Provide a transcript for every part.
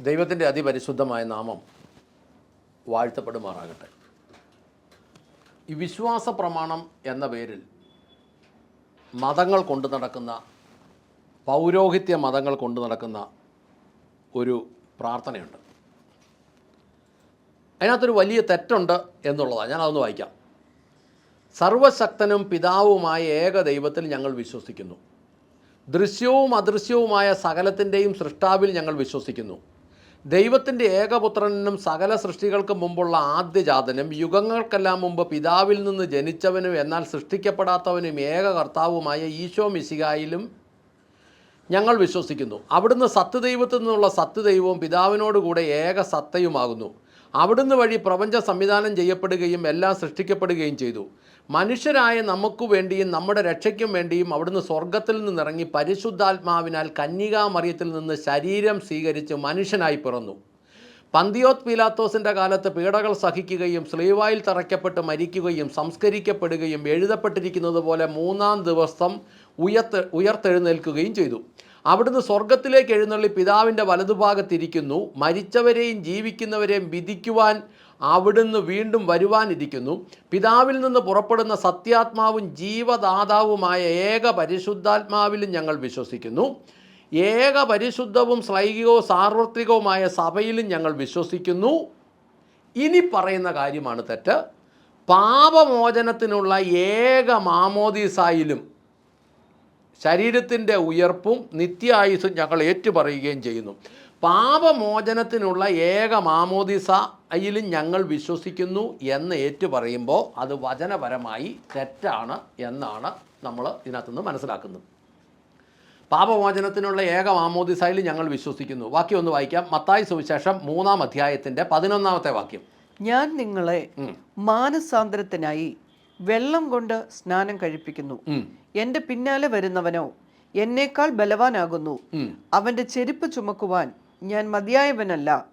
ദൈവത്തിന്റെ അതിപരിശുദ്ധമായ നാമം വാഴ്ത്തപ്പെടുമാറാകട്ടെ. ഈ വിശ്വാസ പ്രമാണം എന്ന പേരിൽ മതങ്ങൾ കൊണ്ടു നടക്കുന്ന പൗരോഹിത്യ മതങ്ങൾ കൊണ്ടു നടക്കുന്ന ഒരു പ്രാർത്ഥനയുണ്ട്. അതിനകത്തൊരു വലിയ തെറ്റുണ്ട് എന്നുള്ളതാണ്. ഞാനതൊന്ന് വായിക്കാം. സർവശക്തനും പിതാവുമായ ഏക ദൈവത്തിൽ ഞങ്ങൾ വിശ്വസിക്കുന്നു. ദൃശ്യവും അദൃശ്യവുമായ സകലത്തിന്റെയും സൃഷ്ടാവിൽ ഞങ്ങൾ വിശ്വസിക്കുന്നു. ദൈവത്തിന്റെ ഏകപുത്രനും സകല സൃഷ്ടികൾക്ക് മുമ്പുള്ള ആദ്യജാതനും യുഗങ്ങൾക്കെല്ലാം മുമ്പ് പിതാവിൽ നിന്ന് ജനിച്ചവനും എന്നാൽ സൃഷ്ടിക്കപ്പെടാത്തവനും ഏക കർത്താവുമായ ഈശോ മിശികായിലും ഞങ്ങൾ വിശ്വസിക്കുന്നു. അവിടുന്ന് സത്യദൈവത്തിൽ നിന്നുള്ള സത്യദൈവവും പിതാവിനോടുകൂടെ ഏക സത്തയുമാകുന്നു. അവിടുന്ന് വഴി പ്രപഞ്ചം സംവിധാനം ചെയ്യപ്പെടുകയും എല്ലാം സൃഷ്ടിക്കപ്പെടുകയും ചെയ്തു. മനുഷ്യരായ നമുക്ക് വേണ്ടിയും നമ്മുടെ രക്ഷയ്ക്കും വേണ്ടിയും അവിടുന്ന് സ്വർഗത്തിൽ നിന്നിറങ്ങി പരിശുദ്ധാത്മാവിനാൽ കന്യകാമറിയത്തിൽ നിന്ന് ശരീരം സ്വീകരിച്ച് മനുഷ്യനായി പിറന്നു. പന്തിയോത് പീലാത്തോസിന്റെ കാലത്ത് പീഡകൾ സഹിക്കുകയും സ്ലീവായിൽ തറയ്ക്കപ്പെട്ട് മരിക്കുകയും സംസ്കരിക്കപ്പെടുകയും എഴുതപ്പെട്ടിരിക്കുന്നത് പോലെ മൂന്നാം ദിവസം ഉയർത്ത് ഉയർത്തെഴുന്നേൽക്കുകയും ചെയ്തു. അവിടുന്ന് സ്വർഗത്തിലേക്ക് എഴുന്നള്ളി പിതാവിന്റെ വലതുഭാഗത്തിരിക്കുന്നു. മരിച്ചവരെയും ജീവിക്കുന്നവരെയും വിധിക്കുവാൻ അവിടുന്ന് വീണ്ടും വരുവാനിരിക്കുന്നു. പിതാവിൽ നിന്ന് പുറപ്പെടുന്ന സത്യാത്മാവും ജീവദാതാവുമായ ഏക പരിശുദ്ധാത്മാവിലും ഞങ്ങൾ വിശ്വസിക്കുന്നു. ഏക പരിശുദ്ധവും ശ്ലൈകികവും സാർവത്രികവുമായ സഭയിലും ഞങ്ങൾ വിശ്വസിക്കുന്നു. ഇനി പറയുന്ന കാര്യമാണ് തെറ്റ്. പാപമോചനത്തിനുള്ള ഏക മാമോദീസായിലും ശരീരത്തിന്റെ ഉയർപ്പും നിത്യായുസും ഞങ്ങൾ ഏറ്റുപറയുകയും ചെയ്യുന്നു. പാപമോചനത്തിനുള്ള ഏക മാമോദിസ അയിലും ഞങ്ങൾ വിശ്വസിക്കുന്നു എന്ന് ഏറ്റുപറയുമ്പോൾ അത് വചനപരമായി തെറ്റാണ് എന്നാണ് നമ്മൾ ഇതിനകത്തുനിന്ന് മനസ്സിലാക്കുന്നത്. പാപമോചനത്തിനുള്ള ഏക മാമോദിസയിൽ ഞങ്ങൾ വിശ്വസിക്കുന്നു. വാക്യം ഒന്ന് വായിക്കാം. മത്തായി സുവിശേഷം മൂന്നാം അധ്യായത്തിന്റെ പതിനൊന്നാമത്തെ വാക്യം. ഞാൻ നിങ്ങളെ മാനസാന്തരത്തിനായി വെള്ളം കൊണ്ട് സ്നാനം കഴിപ്പിക്കുന്നു. എന്റെ പിന്നാലെ വരുന്നവനോ എന്നേക്കാൾ ബലവാനാകുന്നു. അവന്റെ ചെരുപ്പ് ചുമക്കുവാൻ ഞാൻ മതിയായവനല്ല.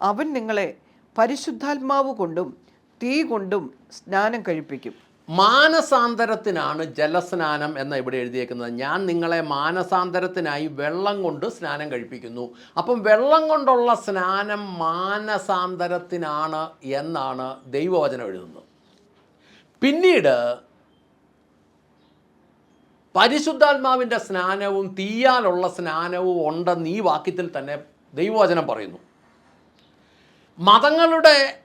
അവൻ നിങ്ങളെ പരിശുദ്ധാത്മാവ് കൊണ്ടും തീ കൊണ്ടും സ്നാനം കഴിപ്പിക്കും. മാനസാന്തരത്തിനാണ് ജലസ്നാനം എന്ന ഇവിടെ എഴുതിയേക്കുന്നത്. ഞാൻ നിങ്ങളെ മാനസാന്തരത്തിനായി വെള്ളം കൊണ്ട് സ്നാനം കഴിപ്പിക്കുന്നു. അപ്പം വെള്ളം കൊണ്ടുള്ള സ്നാനം മാനസാന്തരത്തിനാണ് എന്നാണ് ദൈവവചനം എഴുതുന്നത്. പിന്നീട് പരിശുദ്ധാത്മാവിന്റെ സ്നാനവും തീയാലുള്ള സ്നാനവും ഉണ്ടെന്ന് ഈ വാക്യത്തിൽ തന്നെ ദൈവവചനം പറയുന്നു. മതങ്ങളുടെ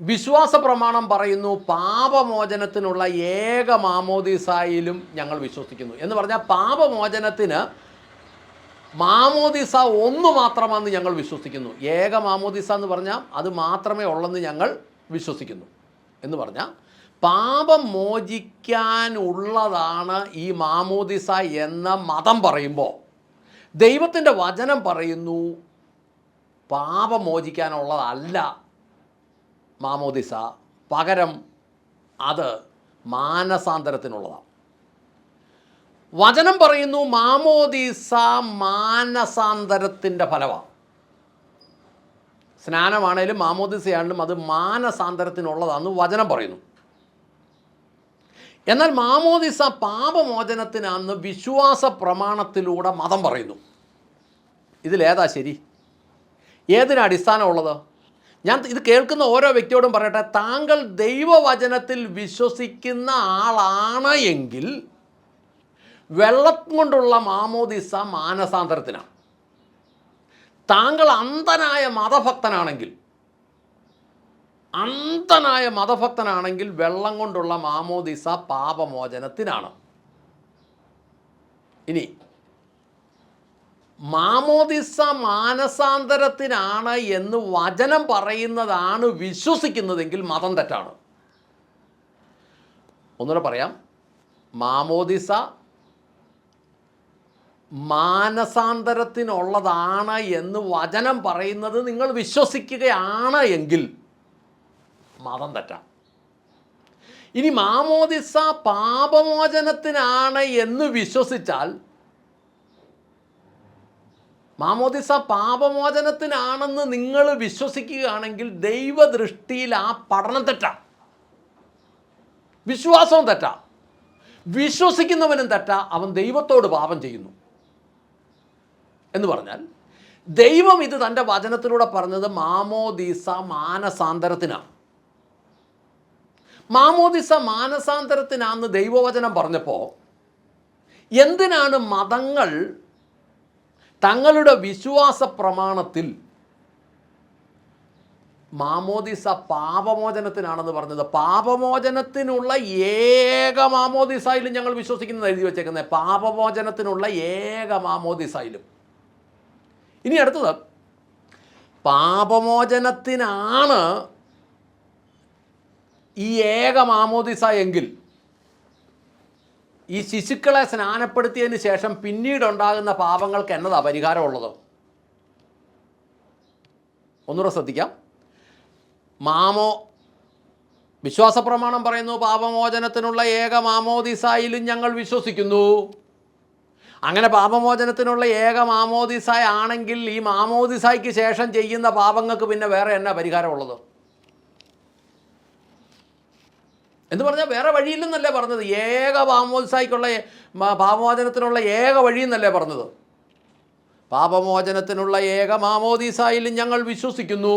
വിശ്വാസ പ്രമാണം പറയുന്നു പാപമോചനത്തിനുള്ള ഏക മാമോദിസായിലും ഞങ്ങൾ വിശ്വസിക്കുന്നു. എന്ന് പറഞ്ഞാൽ പാപമോചനത്തിന് മാമോദിസ ഒന്ന് മാത്രമാണെന്ന് ഞങ്ങൾ വിശ്വസിക്കുന്നു. ഏക മാമോദിസ എന്ന് പറഞ്ഞാൽ അത് മാത്രമേ ഉള്ളെന്ന് ഞങ്ങൾ വിശ്വസിക്കുന്നു. എന്ന് പറഞ്ഞാൽ പാപം മോചിക്കാനുള്ളതാണ് ഈ മാമോദിസ എന്ന മതം പറയുമ്പോൾ ദൈവത്തിന്റെ വചനം പറയുന്നു പാപം മോചിക്കാനുള്ളതല്ല മാമോദിസ. പകരം അത് മാനസാന്തരത്തിനുള്ളതാണ്. വചനം പറയുന്നു മാമോദിസ മാനസാന്തരത്തിന്റെ ഫലമാണ് സ്നാനമാണേലും മാമോദിസയാണെങ്കിലും അത് മാനസാന്തരത്തിനുള്ളതാണെന്ന് വചനം പറയുന്നു. എന്നാൽ മാമോദിസ പാപമോചനത്തിനാന്ന് വിശ്വാസ പ്രമാണത്തിലൂടെ മതം പറയുന്നു. ഇതിലേതാ ശരി? ഏതിന് അടിസ്ഥാനമുള്ളത്? ഞാൻ ഇത് കേൾക്കുന്ന ഓരോ വ്യക്തിയോടും പറയട്ടെ താങ്കൾ ദൈവവചനത്തിൽ വിശ്വസിക്കുന്ന ആളാണ് എങ്കിൽ വെള്ളം കൊണ്ടുള്ള മാമോദിസ മാനസാന്തരത്തിനാണ്. താങ്കൾ അന്ധനായ മതഭക്തനാണെങ്കിൽ അന്ധനായ മതഭക്തനാണെങ്കിൽ വെള്ളം കൊണ്ടുള്ള മാമോദിസ പാപമോചനത്തിനാണ്. ഇനി മാമോദിസ മാനസാന്തരത്തിനാണ് എന്ന് വചനം പറയുന്നതാണ് വിശ്വസിക്കുന്നതെങ്കിൽ മതം തെറ്റാണ്. ഒന്നുകൂടെ പറയാം. മാമോദിസ മാനസാന്തരത്തിനുള്ളതാണ് എന്ന് വചനം പറയുന്നത് നിങ്ങൾ വിശ്വസിക്കുകയാണ് എങ്കിൽ മതം തെറ്റാം. ഇനി മാമോദിസ പാപമോചനത്തിനാണ് എന്ന് വിശ്വസിച്ചാൽ മാമോദിസ പാപമോചനത്തിനാണെന്ന് നിങ്ങൾ വിശ്വസിക്കുകയാണെങ്കിൽ ദൈവദൃഷ്ടിയിൽ ആ പഠനം തെറ്റാം. വിശ്വാസവും തെറ്റാം. വിശ്വസിക്കുന്നവനും തെറ്റാ. അവൻ ദൈവത്തോട് പാപം ചെയ്യുന്നു. എന്ന് പറഞ്ഞാൽ ദൈവം ഇത് തന്റെ വചനത്തിലൂടെ പറഞ്ഞത് മാമോദീസ മാനസാന്തരത്തിനാണ്. മാമോദിസ മാനസാന്തരത്തിനാന്ന് ദൈവവചനം പറഞ്ഞപ്പോൾ എന്തിനാണ് മതങ്ങൾ തങ്ങളുടെ വിശ്വാസ പ്രമാണത്തിൽ മാമോദിസ പാപമോചനത്തിനാണെന്ന് പറഞ്ഞത്? പാപമോചനത്തിനുള്ള ഏക മാമോദിസായിലും ഞങ്ങൾ വിശ്വസിക്കുന്നത് എഴുതി വെച്ചേക്കുന്നത് പാപമോചനത്തിനുള്ള ഏക മാമോദിസായിലും. ഇനി അടുത്തത്. പാപമോചനത്തിനാണ് ഈ ഏക മാമോദിസ എങ്കിൽ ഈ ശിശുക്കളെ സ്നാനപ്പെടുത്തിയതിന് ശേഷം പിന്നീടുണ്ടാകുന്ന പാപങ്ങൾക്ക് എന്നതാ പരിഹാരമുള്ളത്? ഒന്നുകൂടെ ശ്രദ്ധിക്കാം. മാമോ വിശ്വാസപ്രമാണം പറയുന്നു പാപമോചനത്തിനുള്ള ഏക മാമോദിസായിലും ഞങ്ങൾ വിശ്വസിക്കുന്നു. അങ്ങനെ പാപമോചനത്തിനുള്ള ഏക മാമോദിസായ ആണെങ്കിൽ ഈ മാമോദിസായ്ക്ക് ശേഷം ചെയ്യുന്ന പാപങ്ങൾക്ക് പിന്നെ വേറെ എന്നാ പരിഹാരമുള്ളത്? എന്ന് പറഞ്ഞാൽ വേറെ വഴിയില്ലെന്നല്ലേ പറഞ്ഞത്. ഏക പാമോത്സായിക്കുള്ള പാപമോചനത്തിനുള്ള ഏക വഴിയെന്നല്ലേ പറഞ്ഞത്. പാപമോചനത്തിനുള്ള ഏക മാമോദീസായിലും ഞങ്ങൾ വിശ്വസിക്കുന്നു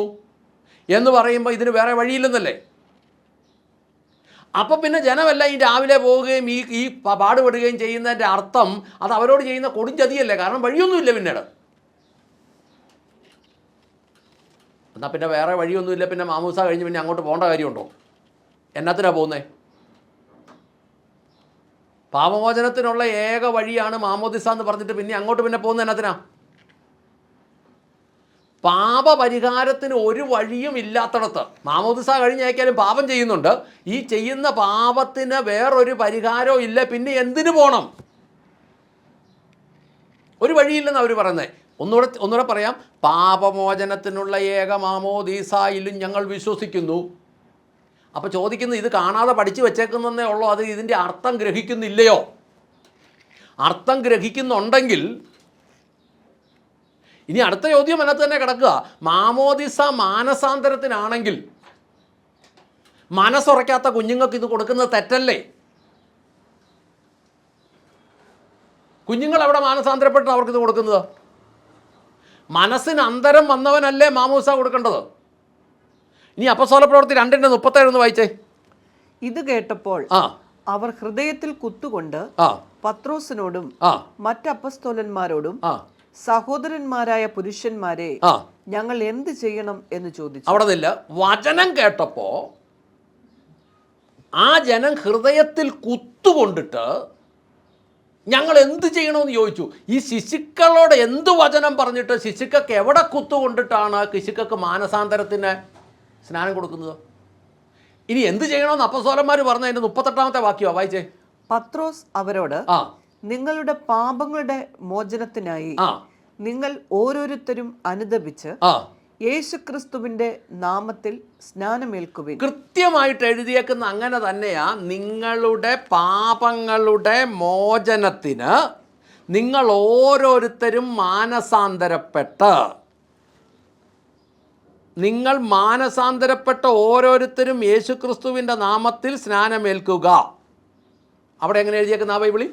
എന്ന് പറയുമ്പോൾ ഇതിന് വേറെ വഴിയില്ലെന്നല്ലേ? അപ്പം പിന്നെ ജനമെല്ലാം ഈ രാവിലെ പോവുകയും ഈ ഈ പാടുപെടുകയും ചെയ്യുന്നതിന്റെ അർത്ഥം അത് അവരോട് ചെയ്യുന്ന കൊടുംചതിയല്ലേ? കാരണം വഴിയൊന്നുമില്ല പിന്നീട്. എന്നാൽ പിന്നെ വേറെ വഴിയൊന്നുമില്ല. പിന്നെ മാമൂസ കഴിഞ്ഞ് പിന്നെ അങ്ങോട്ട് പോകേണ്ട കാര്യമുണ്ടോ? എന്നാത്തിനാണ് പോകുന്നത് പാപമോചനത്തിനുള്ള ഏക വഴിയാണ് മാമോദിസ എന്ന് പറഞ്ഞിട്ട് പിന്നെ അങ്ങോട്ട് പിന്നെ പോകുന്നത് എന്നത്തിനാ? പാപപരിഹാരത്തിന് ഒരു വഴിയും ഇല്ലാത്തടത്ത്. മാമോദിസ കഴിഞ്ഞയക്കാലും പാപം ചെയ്യുന്നുണ്ട്. ഈ ചെയ്യുന്ന പാപത്തിന് വേറൊരു പരിഹാരവും ഇല്ല. പിന്നെ എന്തിനു പോകണം ഒരു വഴിയില്ലെന്ന് അവർ പറയുന്നത് ഒന്നുകൂടെ ഒന്നുകൂടെ പറയാം. പാപമോചനത്തിനുള്ള ഏക മാമോദീസായിലും ഞങ്ങൾ വിശ്വസിക്കുന്നു. അപ്പോൾ ചോദിക്കുന്നു ഇത് കാണാതെ പഠിച്ചു വെച്ചേക്കുന്നതേ ഉള്ളൂ അത് ഇതിന്റെ അർത്ഥം ഗ്രഹിക്കുന്നില്ലയോ? അർത്ഥം ഗ്രഹിക്കുന്നുണ്ടെങ്കിൽ ഇനി അടുത്ത ചോദ്യം അതിനകത്ത് തന്നെ കിടക്കുക. മാമോദിസ മാനസാന്തരത്തിനാണെങ്കിൽ മനസ്സുറയ്ക്കാത്ത കുഞ്ഞുങ്ങൾക്ക് ഇത് കൊടുക്കുന്നത് തെറ്റല്ലേ? കുഞ്ഞുങ്ങൾ അവിടെ മാനസാന്തരപ്പെട്ട് അവർക്ക് ഇത് കൊടുക്കുന്നത്? മനസ്സിന് അന്തരം വന്നവനല്ലേ മാമൂസ കൊടുക്കേണ്ടത്? ഇനി അപ്പസോല പ്രവൃത്തി രണ്ടിന്റെ മുപ്പത്തേഴ് ഒന്ന് വായിച്ചേ. ഇത് കേട്ടപ്പോൾ ആ. അവർ ഹൃദയത്തിൽ കുത്തുകൊണ്ട് ആ. പത്രോസിനോടും മറ്റപ്പസ്തോലന്മാരോടും സഹോദരന്മാരായ പുരുഷന്മാരെ ഞങ്ങൾ എന്ത് ചെയ്യണം എന്ന് ചോദിച്ചു. അവിടെ നില്ല വചനം കേട്ടപ്പോ ആ ജനം ഹൃദയത്തിൽ കുത്തുകൊണ്ടിട്ട് ഞങ്ങൾ എന്ത് ചെയ്യണമെന്ന് ചോദിച്ചു. ഈ ശിശുക്കളോട് എന്ത് വചനം പറഞ്ഞിട്ട് ശിശുക്കൾക്ക് എവിടെ കുത്തുകൊണ്ടിട്ടാണ് ശിശുക്കൾക്ക് മാനസാന്തരത്തിന് സ്നാനം കൊടുക്കുന്നത്? ഇനി എന്ത് ചെയ്യണമെന്ന് അപ്പസോലന്മാർ പറഞ്ഞ അതിന്റെ മുപ്പത്തെട്ടാമത്തെ വാക്യമാണ് വായിച്ചേ. പത്രോസ് അവരോട് ആ. നിങ്ങളുടെ പാപങ്ങളുടെ മോചനത്തിനായി നിങ്ങൾ ഓരോരുത്തരും അനുദപിച്ച് യേശുക്രിസ്തുവിന്റെ നാമത്തിൽ സ്നാനമേൽക്കുവിൻ. കൃത്യമായിട്ട് എഴുതിയേക്കുന്ന അങ്ങനെ തന്നെയാ നിങ്ങളുടെ പാപങ്ങളുടെ മോചനത്തിന് നിങ്ങൾ ഓരോരുത്തരും മാനസാന്തരപ്പെട്ട്. നിങ്ങൾ മാനസാന്തരപ്പെട്ട ഓരോരുത്തരും യേശുക്രിസ്തുവിന്റെ നാമത്തിൽ സ്നാനമേൽക്കുക. അവിടെ എങ്ങനെ എഴുതിയേക്കുന്ന ആ ബൈബിളി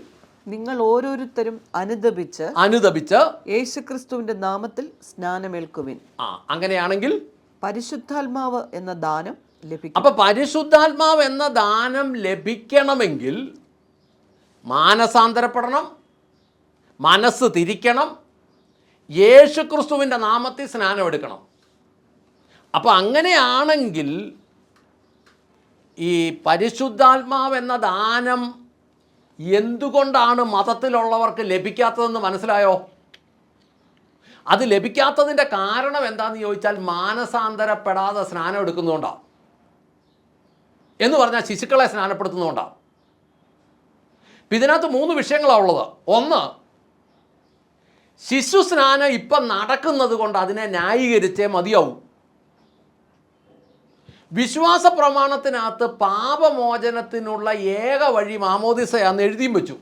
നിങ്ങൾ ഓരോരുത്തരും അനുദപിച്ച് അനുദപിച്ച് യേശുക്രിസ്തുവിന്റെ നാമത്തിൽ സ്നാനമേൽക്കുവിൻ. ആ അങ്ങനെയാണെങ്കിൽ പരിശുദ്ധാത്മാവ് എന്ന ദാനം ലഭിക്കും. അപ്പൊ പരിശുദ്ധാത്മാവ് എന്ന ദാനം ലഭിക്കണമെങ്കിൽ മാനസാന്തരപ്പെടണം മനസ്സ് തിരിക്കണം യേശുക്രിസ്തുവിന്റെ നാമത്തിൽ സ്നാനം എടുക്കണം അപ്പോൾ അങ്ങനെയാണെങ്കിൽ ഈ പരിശുദ്ധാത്മാവ് എന്ന ദാനം എന്തുകൊണ്ടാണ് മതത്തിലുള്ളവർക്ക് ലഭിക്കാത്തതെന്ന് മനസ്സിലായോ? അത് ലഭിക്കാത്തതിന്റെ കാരണം എന്താണെന്ന് ചോദിച്ചാൽ മാനസാന്തരപ്പെടാതെ സ്നാനം എടുക്കുന്നതുകൊണ്ടാണ് എന്ന് പറഞ്ഞാൽ ശിശുക്കളെ സ്നാനപ്പെടുത്തുന്നതുകൊണ്ടാണ് ഇപ്പം ഇതിനകത്ത് മൂന്ന് വിഷയങ്ങളാണ് ഉള്ളത്. ഒന്ന് ശിശു സ്നാനം ഇപ്പം നടക്കുന്നത് കൊണ്ട് അതിനെ ന്യായീകരിച്ചേ മതിയാവും. വിശ്വാസ പ്രമാണത്തിനകത്ത് പാപമോചനത്തിനുള്ള ഏക വഴി മാമോദിസയാന്ന് എഴുതിയും വെച്ചു.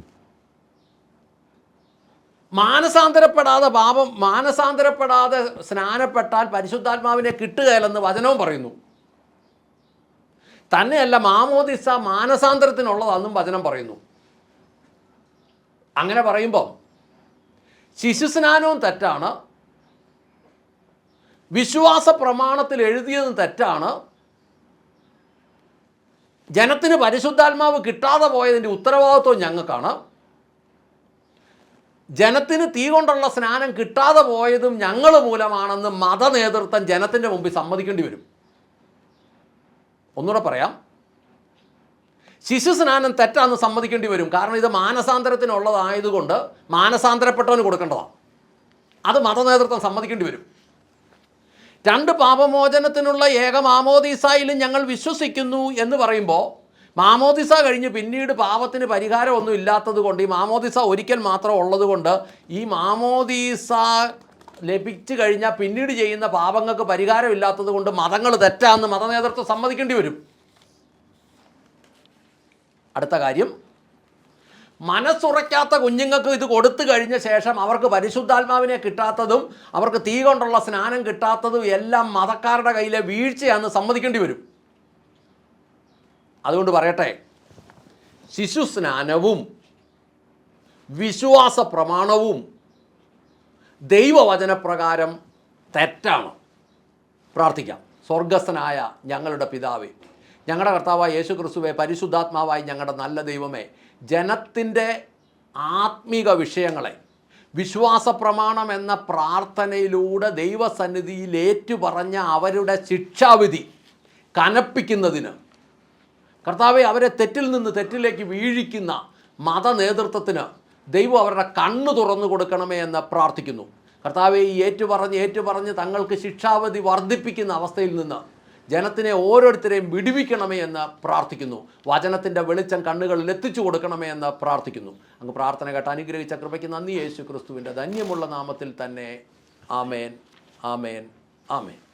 മാനസാന്തരപ്പെടാതെ പാപം മാനസാന്തരപ്പെടാതെ സ്നാനപ്പെട്ടാൽ പരിശുദ്ധാത്മാവിനെ കിട്ടുകയില്ലെന്ന് വചനവും പറയുന്നു. തന്നെയല്ല മാമോദിസ മാനസാന്തരത്തിനുള്ളതാണെന്നും വചനം പറയുന്നു. അങ്ങനെ പറയുമ്പം ശിശുസ്നാനവും തെറ്റാണ്. വിശ്വാസ പ്രമാണത്തിൽ എഴുതിയതും തെറ്റാണ്. ജനത്തിന് പരിശുദ്ധാത്മാവ് കിട്ടാതെ പോയതിന്റെ ഉത്തരവാദിത്വം ഞങ്ങൾക്കാണ്. ജനത്തിന് തീ കൊണ്ടുള്ള സ്നാനം കിട്ടാതെ പോയതും ഞങ്ങൾ മൂലമാണെന്ന് മത നേതൃത്വം ജനത്തിന്റെ മുമ്പിൽ സമ്മതിക്കേണ്ടി വരും. ഒന്നുകൂടെ പറയാം. ശിശു സ്നാനം തെറ്റാന്ന് സമ്മതിക്കേണ്ടി വരും. കാരണം ഇത് മാനസാന്തരത്തിനുള്ളതായതുകൊണ്ട് മാനസാന്തരപ്പെട്ടവന് കൊടുക്കേണ്ടതാണ്. അത് മത നേതൃത്വം സമ്മതിക്കേണ്ടി വരും. രണ്ട് പാപമോചനത്തിനുള്ള ഏക മാമോദീസായിലും ഞങ്ങൾ വിശ്വസിക്കുന്നു എന്ന് പറയുമ്പോൾ മാമോദിസ കഴിഞ്ഞ് പിന്നീട് പാപത്തിന് പരിഹാരമൊന്നും ഇല്ലാത്തത് കൊണ്ട് ഈ മാമോദിസ ഒരിക്കൽ മാത്രം ഉള്ളത് കൊണ്ട് ഈ മാമോദീസ ലഭിച്ചു കഴിഞ്ഞാൽ പിന്നീട് ചെയ്യുന്ന പാപങ്ങൾക്ക് പരിഹാരമില്ലാത്തത് കൊണ്ട് മതങ്ങൾ തെറ്റാന്ന് മതനേതൃത്വം സമ്മതിക്കേണ്ടി വരും. അടുത്ത കാര്യം മനസ്സുറയ്ക്കാത്ത കുഞ്ഞുങ്ങൾക്ക് ഇത് കൊടുത്തു കഴിഞ്ഞ ശേഷം അവർക്ക് പരിശുദ്ധാത്മാവിനെ കിട്ടാത്തതും അവർക്ക് തീ കൊണ്ടുള്ള സ്നാനം കിട്ടാത്തതും എല്ലാം മതക്കാരുടെ കയ്യിലെ വീഴ്ചയാണെന്ന് സമ്മതിക്കേണ്ടി വരും. അതുകൊണ്ട് പറയട്ടെ ശിശു സ്നാനവും വിശ്വാസ പ്രമാണവും ദൈവവചനപ്രകാരം തെറ്റാണ്. പ്രാർത്ഥിക്കാം. സ്വർഗസ്ഥനായ ഞങ്ങളുടെ പിതാവേ ഞങ്ങളുടെ കർത്താവായ യേശു ക്രിസ്തുവെ പരിശുദ്ധാത്മാവായി ഞങ്ങളുടെ നല്ല ദൈവമേ ജനത്തിന്റെ ആത്മീക വിഷയങ്ങളെ വിശ്വാസ പ്രമാണം എന്ന പ്രാർത്ഥനയിലൂടെ ദൈവസന്നിധിയിൽ ഏറ്റുപറഞ്ഞ അവരുടെ ശിക്ഷാവിധി കനപ്പിക്കുന്നതിന് കർത്താവെ അവരെ തെറ്റിൽ നിന്ന് തെറ്റിലേക്ക് വീഴിക്കുന്ന മത നേതൃത്വത്തിന് ദൈവം അവരുടെ കണ്ണ് തുറന്നു കൊടുക്കണമേ എന്ന് പ്രാർത്ഥിക്കുന്നു. കർത്താവെ ഈ ഏറ്റുപറഞ്ഞ് ഏറ്റുപറഞ്ഞ് തങ്ങൾക്ക് ശിക്ഷാവധി വർദ്ധിപ്പിക്കുന്ന അവസ്ഥയിൽ നിന്ന് ജനത്തിനെ ഓരോരുത്തരെയും വിടുവിക്കണമേ എന്ന് പ്രാർത്ഥിക്കുന്നു. വചനത്തിന്റെ വെളിച്ചം കണ്ണുകളിൽ എത്തിച്ചു കൊടുക്കണമേ എന്ന് പ്രാർത്ഥിക്കുന്നു. അങ്ങ് പ്രാർത്ഥന കേട്ട് അനുഗ്രഹിച്ച കൃപയ്ക്ക് നന്ദി. യേശു ക്രിസ്തുവിന്റെ ധന്യമുള്ള നാമത്തിൽ തന്നെ ആമേൻ. ആമേൻ. ആമേൻ.